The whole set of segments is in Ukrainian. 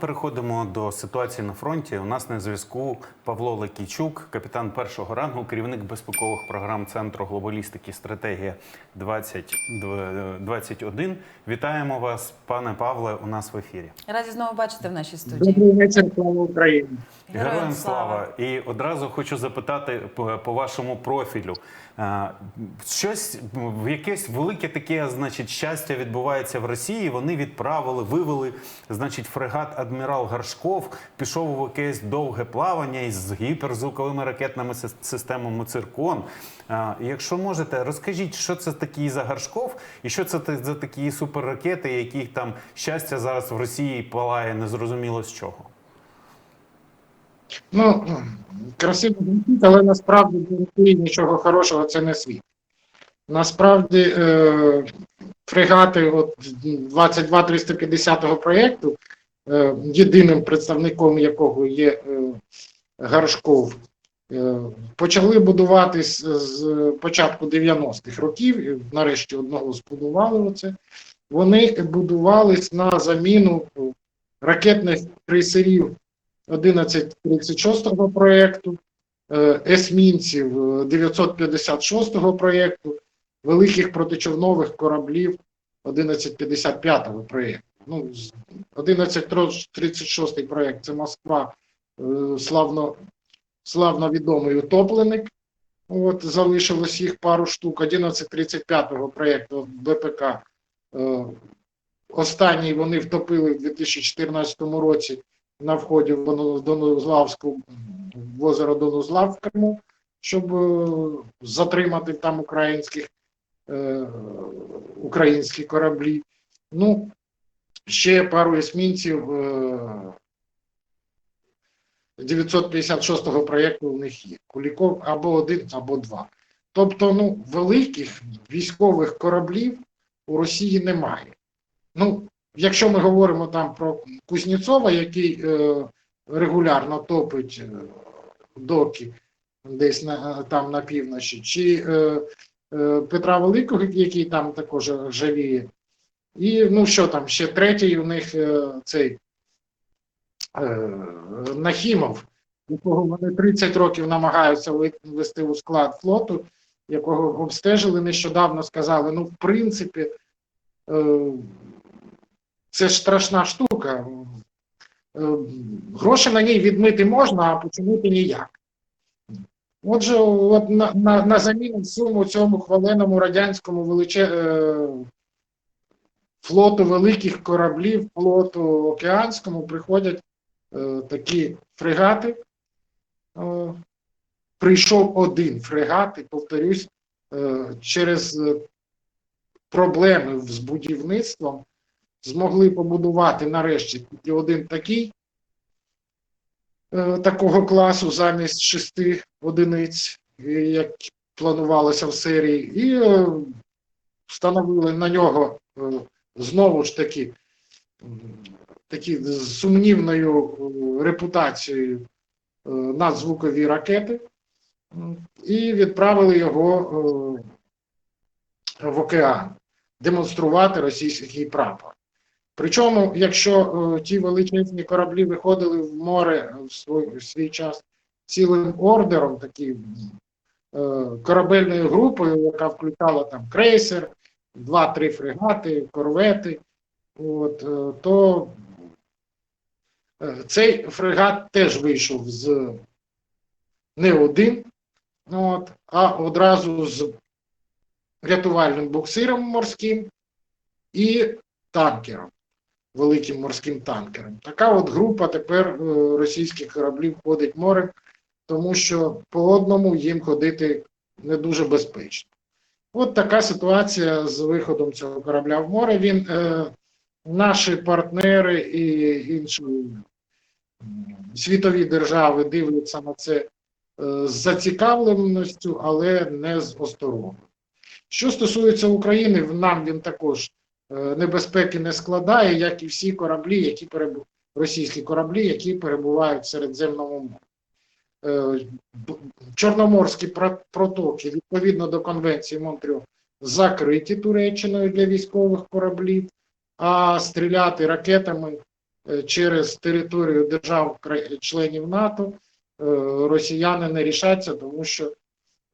Переходимо до ситуації на фронті. У нас на зв'язку Павло Лекійчук, капітан першого рангу, керівник безпекових програм Центру глобалістики стратегія 2021. Вітаємо вас, пане Павле, у нас в ефірі. Раді знову бачити в нашій студії. Добрий вечір, слава Україні. Героям слава! І одразу хочу запитати по, по вашому профілю. Щось якесь велике таке, значить, щастя відбувається в Росії. Вони відправили, вивели, значить, фрегат адмірал Гаршков пішов у якесь довге плавання із гіперзвуковими ракетними системами циркон. Якщо можете, розкажіть, що це такі за Гаршков, і що це за такі суперракети, яких там щастя зараз в Росії палає незрозуміло з чого. Ну, красиво звучить, але насправді нічого хорошого це не світ. Насправді, е, фрегати от 22-350 проєкту, е, єдиним представником якого є е, Гаршков, е, почали будуватись з початку 90-х років, нарешті одного збудували оце. Вони будувались на заміну ракетних крейсерів 1136 проєкту, е, есмінців е, 956 проєкту, великих протичовнових кораблів 1155 проєкту. Ну, з- 1136 проєкт це Москва, е, славно, славно відомий утопленик. От, залишилось їх пару штук. 1135 проєкту БПК. е, Останній вони втопили в 2014 році на вході в Дону- Донузлавську в озеро Донузлав в Криму, щоб е, затримати там українських е, українські кораблі. Ну, ще пару есмінців е, 956-го проєкту у них є. Куліков або один, або два. Тобто, ну, великих військових кораблів у Росії немає. Ну, якщо ми говоримо там про Кузнєцова, який е, регулярно топить е, доки десь на, там на півночі, чи е, Петра Великого, який там також жаліє. І ну що там, ще третій у них цей Нахімов, якого вони 30 років намагаються ввести у склад флоту, якого обстежили нещодавно, сказали, ну, в принципі, це ж страшна штука. Е, Гроші на ній відмити можна, а починити ніяк. Отже, от на, на, на заміну всьому цьому хваленому радянському величе, е, флоту великих кораблів, флоту океанському приходять е, такі фрегати. Е, прийшов один фрегат, і повторюсь, е, через проблеми з будівництвом змогли побудувати нарешті тільки один такий е, такого класу замість шести одиниць, е, як планувалося в серії, і е, встановили на нього знову ж таки такі з сумнівною репутацією надзвукові ракети і відправили його в океан демонструвати російський прапор. Причому, якщо е, ті величезні кораблі виходили в море в свій, в свій час цілим ордером, такі е, корабельною групою, яка включала там крейсер, два-три фрегати, корвети, от, е, то цей фрегат теж вийшов з не один, от, а одразу з рятувальним буксиром морським і танкером, великим морським танкером. Така от група тепер е, російських кораблів ходить морем, тому що по одному їм ходити не дуже безпечно. От така ситуація з виходом цього корабля в море. Він, е, наші партнери і інші світові держави дивляться на це е, з зацікавленістю, але не з осторогою. Що стосується України, нам він також небезпеки не складає, як і всі кораблі, які перебу... російські кораблі, які перебувають в Середземному морі. Е, Чорноморські протоки відповідно до Конвенції Монтрьо закриті Туреччиною для військових кораблів, а стріляти ракетами е, через територію держав кра- членів НАТО е, росіяни не рішаться, тому що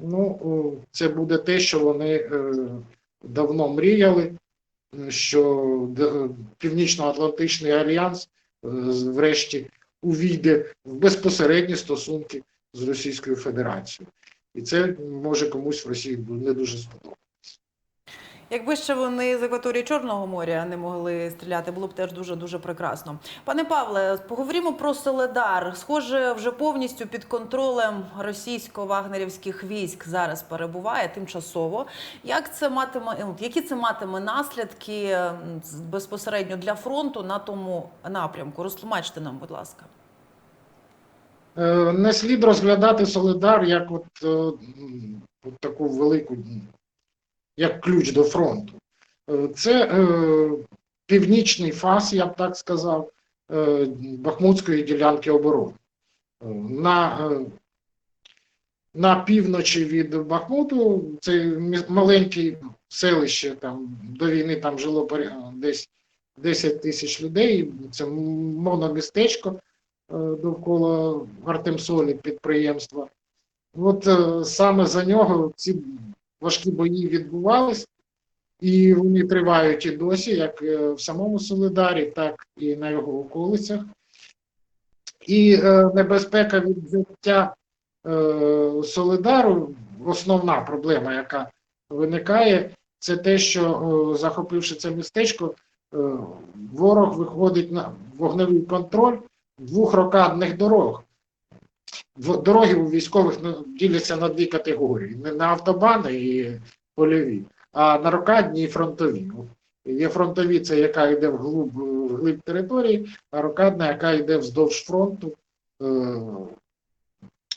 ну, це буде те, що вони е, давно мріяли, е, що Північно-Атлантичний альянс е, врешті увійде в безпосередні стосунки з Російською Федерацією. І це може комусь в Росії не дуже сподобатися. Якби ще вони з акваторії Чорного моря не могли стріляти, було б теж дуже дуже прекрасно. Пане Павле, поговоримо про Соледар. Схоже, вже повністю під контролем російсько-вагнерівських військ зараз перебуває тимчасово. Як це матиме ну, які це матиме наслідки безпосередньо для фронту на тому напрямку? Розтлумачте нам, будь ласка. Е, Не слід розглядати Солидар як от, е, от таку велику, як ключ до фронту. Е, Це е, північний фас, я б так сказав, е, Бахмутської ділянки оборони. Е, На, е, на півночі від Бахмуту це маленьке селище, там до війни там жило десь 10 тисяч людей. Це мономістечко е, довкола Артемсолі підприємства. От е, саме за нього ці важкі бої відбувались, і вони тривають і досі, як е, в самому Солидарі, так і на його околицях. І е, небезпека від взяття е, Солидару, основна проблема, яка виникає, це те, що е, захопивши це містечко, е, ворог виходить на вогневий контроль двох рокадних дорог. Дороги у військових ну, діляться на дві категорії: на автобани і польові, а на рокадні і фронтові. Є фронтові, це яка йде вглуб, вглиб території, а рокадна, яка йде вздовж фронту, е,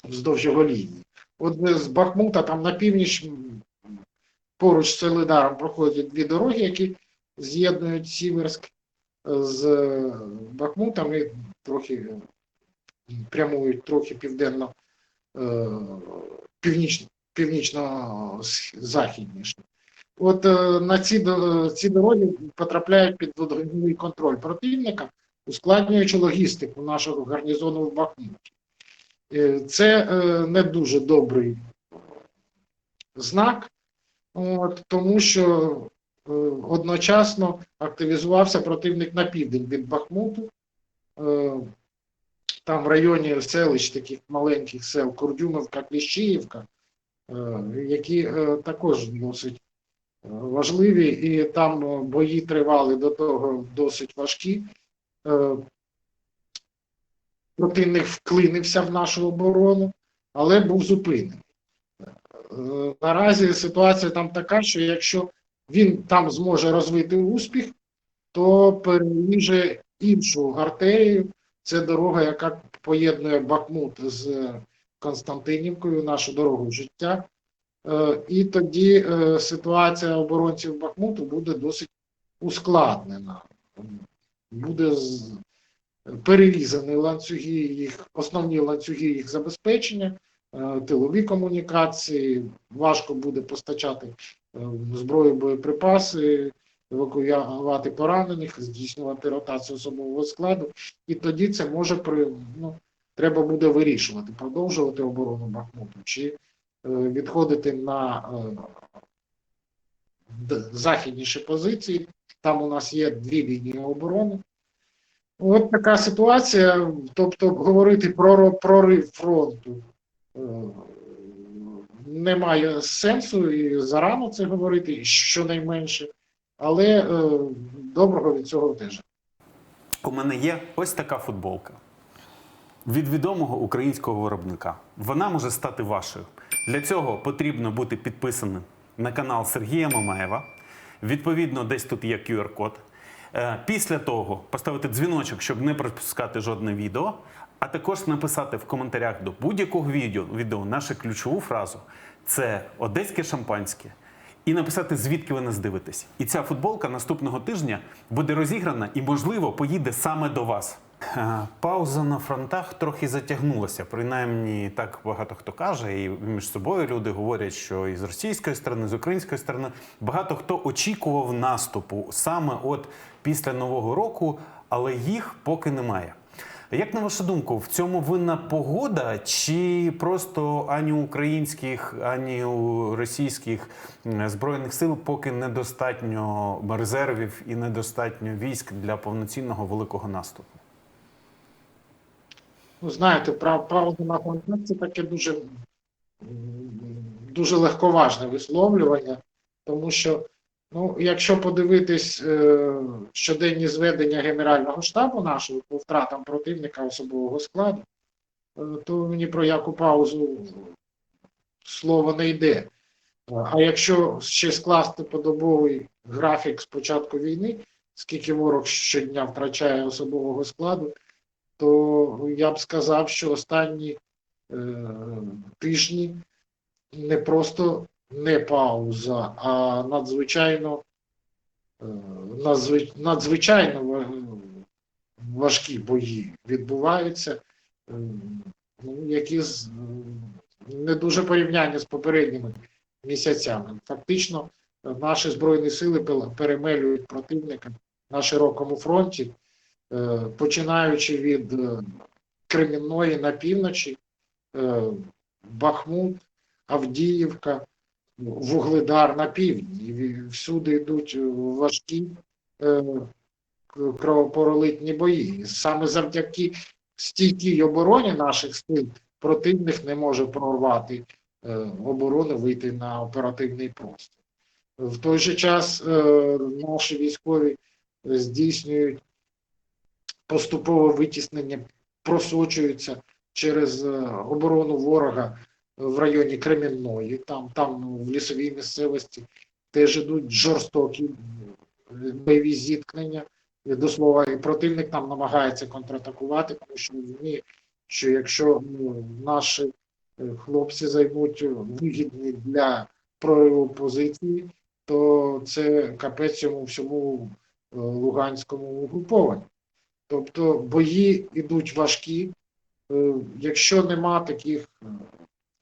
вздовж його лінії. От з Бахмута там на північ поруч з Солидаром проходять дві дороги, які з'єднують Сіверськ з Бахмутом і трохи прямують трохи південно е, північ, північно-західніше. От е, на ці, ці дороги потрапляють під вогневий контроль противника, ускладнюючи логістику нашого гарнізону в Бахмуті. Е, Це не дуже добрий знак, от, тому що одночасно активізувався противник на південь від Бахмуту. Там в районі селищ, таких маленьких сел Курдюмівка, Кліщіївка, е, які е, також досить е, важливі, і там бої тривали до того досить важкі. Противник вклинився в нашу оборону, але був зупинений. Наразі ситуація там така, що якщо він там зможе розвити успіх, то переріже іншу артерію. Це дорога, яка поєднує Бахмут з Константинівкою, нашу дорогу життя. Е, І тоді е, ситуація оборонців Бахмуту буде досить ускладнена. Буде перерізані ланцюги їх, основні ланцюги їх забезпечення, е, тилові комунікації, важко буде постачати е, зброю, боєприпаси, евакуювати поранених, здійснювати ротацію особового складу. І тоді це може при ну, треба буде вирішувати, продовжувати оборону Бахмуту чи е, відходити на е, західніші позиції. Там у нас є дві лінії оборони. От така ситуація. Тобто, говорити про прорив фронту е, немає сенсу і зарано це говорити, щонайменше, але е, доброго від цього теж. У мене є ось така футболка від відомого українського виробника. Вона може стати вашою. Для цього потрібно бути підписаним на канал Сергія Мамаєва. Відповідно, десь тут є QR-код. Е, Після того поставити дзвіночок, щоб не пропускати жодне відео, а також написати в коментарях до будь-якого відео, відео нашу ключову фразу це одеське шампанське. І написати, звідки ви нас дивитесь. І ця футболка наступного тижня буде розіграна і, можливо, поїде саме до вас. Пауза на фронтах трохи затягнулася. Принаймні, так багато хто каже, і між собою люди говорять, що і з російської сторони, з української сторони багато хто очікував наступу саме от після нового року. але їх поки немає. Як на вашу думку, в цьому винна погода, чи просто ані українських, ані російських збройних сил поки недостатньо резервів і недостатньо військ для повноцінного великого наступу? Ну, знаєте, прав- на контакт це таке дуже, дуже легковажне висловлювання, тому що, ну, якщо подивитись е, щоденні зведення Генерального штабу нашого по втратам противника особового складу, е, то мені про яку паузу слово не йде. А якщо ще скласти подобовий графік з початку війни, скільки ворог щодня втрачає особового складу, то я б сказав, що останні е, тижні не просто не пауза, а надзвичайно, е, надзвичайно важкі бої відбуваються, е, ну, які не дуже порівнянні з попередніми місяцями. Фактично, е, наші збройні сили перемелюють противника на широкому фронті починаючи від Кремінної на півночі, Бахмут, Авдіївка, Вугледар на півдні. Всюди йдуть е, важкі е, к- кровопролитні бої. Саме завдяки стійкій обороні наших сил противник не може прорвати е, оборону, вийти на оперативний простір. В той же час наші військові здійснюють поступове витіснення просочуються через оборону ворога в районі Кремінної, там, там ну, в лісовій місцевості теж ідуть жорстокі е, бойові зіткнення. До слова, і противник там намагається контратакувати, тому що розуміє, що якщо ну, наші е, хлопці займуть вигідні для прориву позиції, то це капець цьому всьому е, луганському угрупованню. Тобто бої йдуть важкі. Якщо нема таких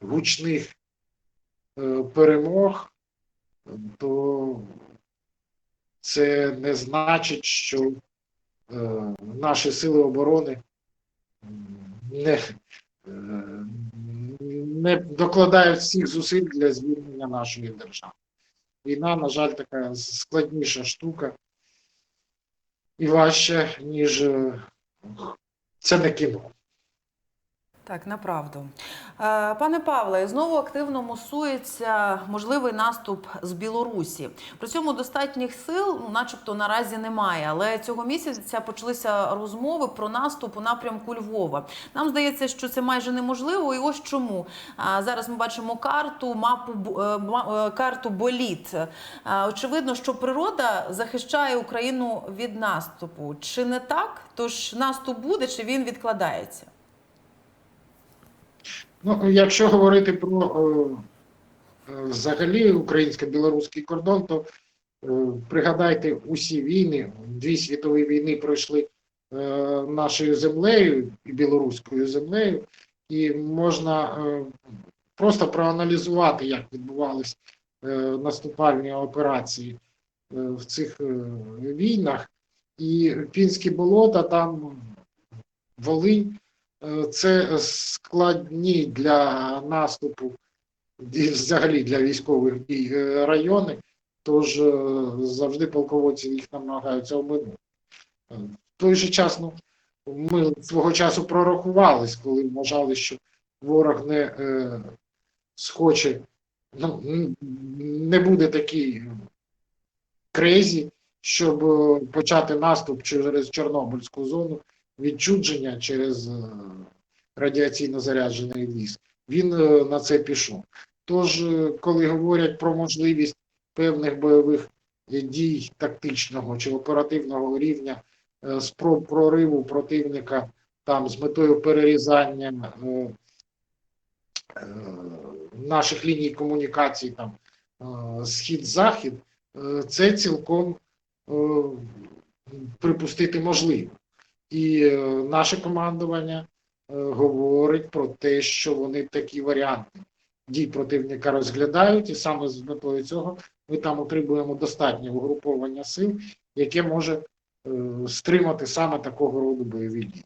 гучних е, перемог, то це не значить, що е, наші сили оборони не, е, не докладають всіх зусиль для звільнення нашої держави. Війна, на жаль, така складніша штука і важче, ніж це не кіно. Так, направду. Е, Пане Павле, знову активно мусується можливий наступ з Білорусі. При цьому достатніх сил, ну, начебто, наразі немає. Але цього місяця почалися розмови про наступ у напрямку Львова. Нам здається, що це майже неможливо, і ось чому. Зараз ми бачимо карту, мапу е, е, карту боліт. Очевидно, що природа захищає Україну від наступу. Чи не так? Тож наступ буде, чи він відкладається? Ну, якщо говорити про е, е, взагалі українсько-білоруський кордон, то е, пригадайте усі війни, дві світові війни пройшли нашою землею і білоруською землею, і можна просто проаналізувати, як відбувались е, наступальні операції в цих війнах. І Пінські болота, там Волинь. Е, Це складні для наступу і взагалі для військових дій е, райони, тож е, завжди полководці їх намагаються оминути. Е, В той же час ну, ми свого часу прорахувались, коли вважали, що ворог не е, схоче, ну, не буде такий крезі, щоб почати наступ через Чорнобильську зону відчудження через е, радіаційно заряджений ліс. Він е, на це пішов. Тож, е, коли говорять про можливість певних бойових дій тактичного чи оперативного рівня, спроб прориву противника там з метою перерізання е, е, наших ліній комунікацій, там е, схід-захід, е, це цілком е, припустити можливо. І е, наше командування е, говорить про те, що вони такі варіанти дій противника розглядають, і саме з метою цього ми там отримуємо достатнє угруповання сил, яке може е, стримати саме такого роду бойові дії.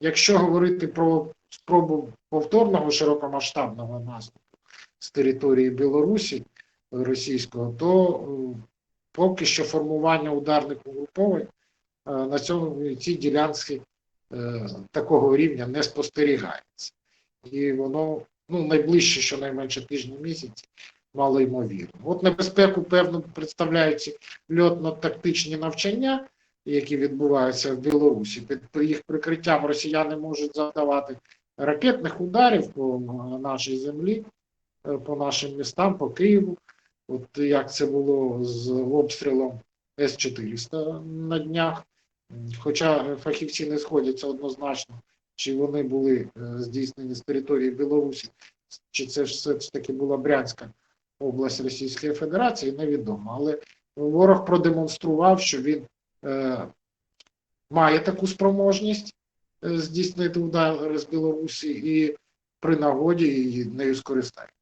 Якщо говорити про спробу повторного широкомасштабного наступу з території Білорусі російського, то поки що формування ударних угруповань на цьому цій ділянці е, такого рівня не спостерігається. І воно ну, найближче, щонайменше тижні місяці, мало ймовірно. От небезпеку, певно, представляють льотно-тактичні навчання, які відбуваються в Білорусі. Під їх прикриттям росіяни можуть завдавати ракетних ударів по е, нашій землі, е, по нашим містам, по Києву. От як це було з обстрілом С-400 на днях. Хоча фахівці не сходяться однозначно, чи вони були е, здійснені з території Білорусі, чи це ж все ж таки була Брянська область Російської Федерації, невідомо. Але ворог продемонстрував, що він е, має таку спроможність е, здійснити удар з Білорусі і при нагоді її нею скористається.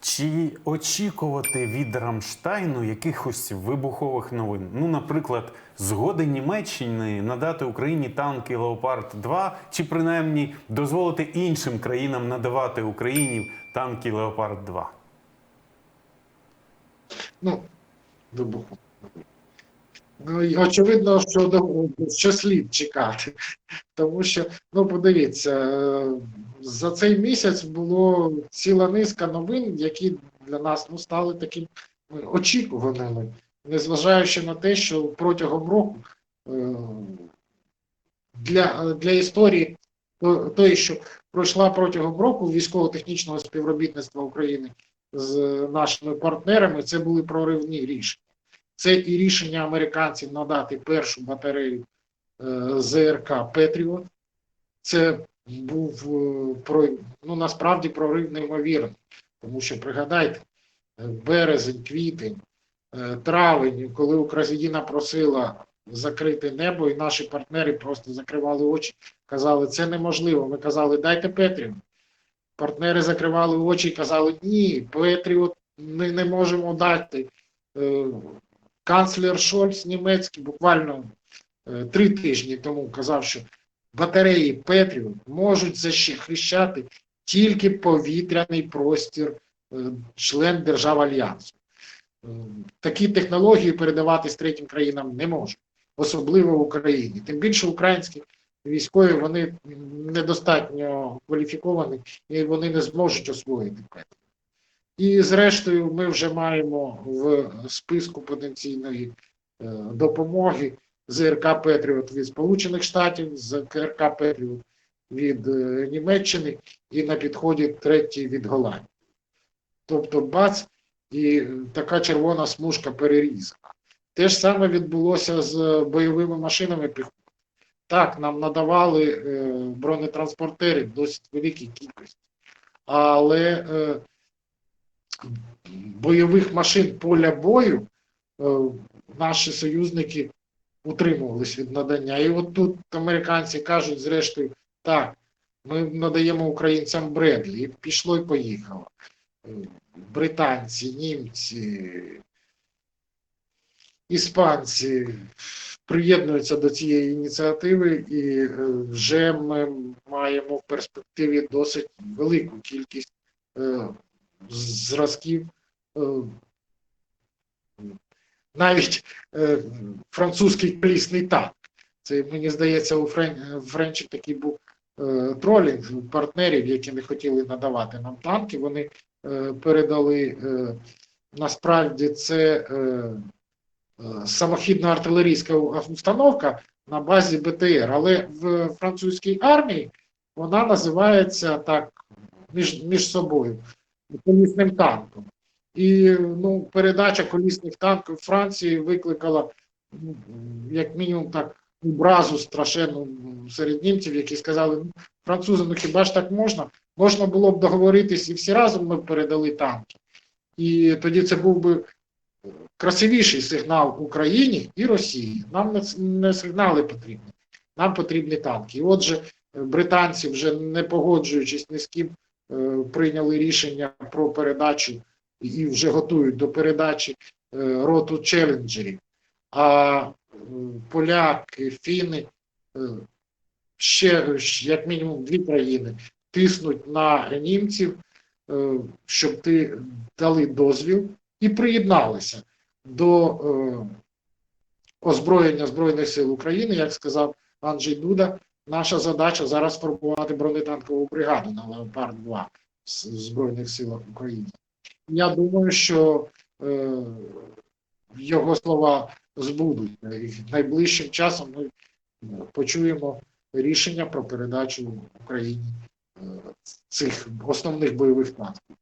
Чи очікувати від Рамштайну якихось вибухових новин? Ну, наприклад, згоди Німеччини надати Україні танки Леопард 2 чи принаймні дозволити іншим країнам надавати Україні танки Леопард 2 Ну, вибуху. Ну, очевидно, що, що слід чекати. Тому що, ну, подивіться, за цей місяць було ціла низка новин, які для нас ну, стали такими очікуваними, незважаючи на те, що протягом року е, для, для історії то- тої, що пройшла протягом року військово-технічного співробітництва України з нашими партнерами, це були проривні рішення. Це і рішення американців надати першу батарею е, ЗРК Петріот. Це був е, про, ну, насправді прорив неймовірний, тому що пригадайте, е, березень, квітень, е, травень, коли Україна просила закрити небо, і наші партнери просто закривали очі, казали, це неможливо. Ми казали, дайте Петріот. Партнери закривали очі і казали, ні, Петріот ми не можемо дати. Канцлер Шольц німецький буквально три тижні тому казав, що батареї Петріот можуть захищати тільки повітряний простір е, член держав Альянсу. Е, Такі технології передаватись третім країнам не можуть, особливо в Україні. Тим більше українські військові вони недостатньо кваліфіковані і вони не зможуть освоїти Петріот. І зрештою, ми вже маємо в списку потенційної е, допомоги ЗРК Петріот від Сполучених Штатів, ЗРК Петріот від е, Німеччини і на підході третій від Голландії. Тобто бац, і така червона смужка перерізана. Те ж саме відбулося з бойовими машинами піхоти. Так, нам надавали е, бронетранспортери в досить великій кількості, але е, бойових машин поля бою е, наші союзники утримувались від надання. І от тут американці кажуть, зрештою, так, ми надаємо українцям Бредлі. І пішло і поїхало. Е, Британці, німці, іспанці приєднуються до цієї ініціативи, і е, вже ми маємо в перспективі досить велику кількість е, зразків. Навіть е, французький колісний танк. Це, мені здається, у Френ... Френчі такий був е, тролінг партнерів, які не хотіли надавати нам танки. Вони е, передали е, насправді це е, е, самохідна артилерійська установка на базі БТР, але в французькій армії вона називається так між, між собою колісним танком. І ну, передача колісних танків Франції викликала як мінімум так образу страшенну серед німців, які сказали, ну, французи, ну хіба ж так можна? Можна було б договоритись і всі разом ми передали танки. І тоді це був би красивіший сигнал Україні і Росії. Нам не, не сигнали потрібні, нам потрібні танки. І отже, британці, вже не погоджуючись ні з ким, е, прийняли рішення про передачу і вже готують до передачі е, роту челенджерів. А поляки, фіни, е, ще як мінімум дві країни тиснуть на німців, е, щоб ти дали дозвіл і приєдналися до е, озброєння Збройних сил України, як сказав Анджей Дуда. Наша задача зараз сформувати бронетанкову бригаду на Леопард 2 в Збройних силах України. Я думаю, що е, його слова збудуть. І найближчим часом ми е, почуємо рішення про передачу Україні е, цих основних бойових танків.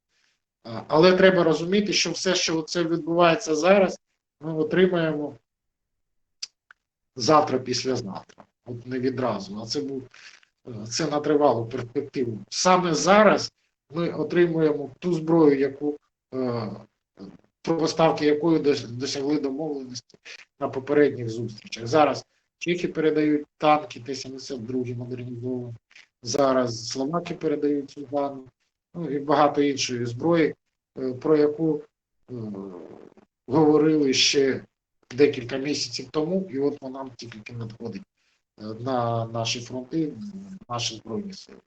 Але треба розуміти, що все, що це відбувається зараз, ми отримаємо завтра, післязавтра. От не відразу, а це був е, це на тривалу перспективу. Саме зараз ми отримуємо ту зброю, яку про поставки якої досягли домовленості на попередніх зустрічах. Зараз чехи передають танки Т-72 модернізовані. Зараз словаки передають Судану, ну і багато іншої зброї, е, про яку е, говорили ще декілька місяців тому, і от вона тільки надходить е, на наші фронти, наші збройні сили.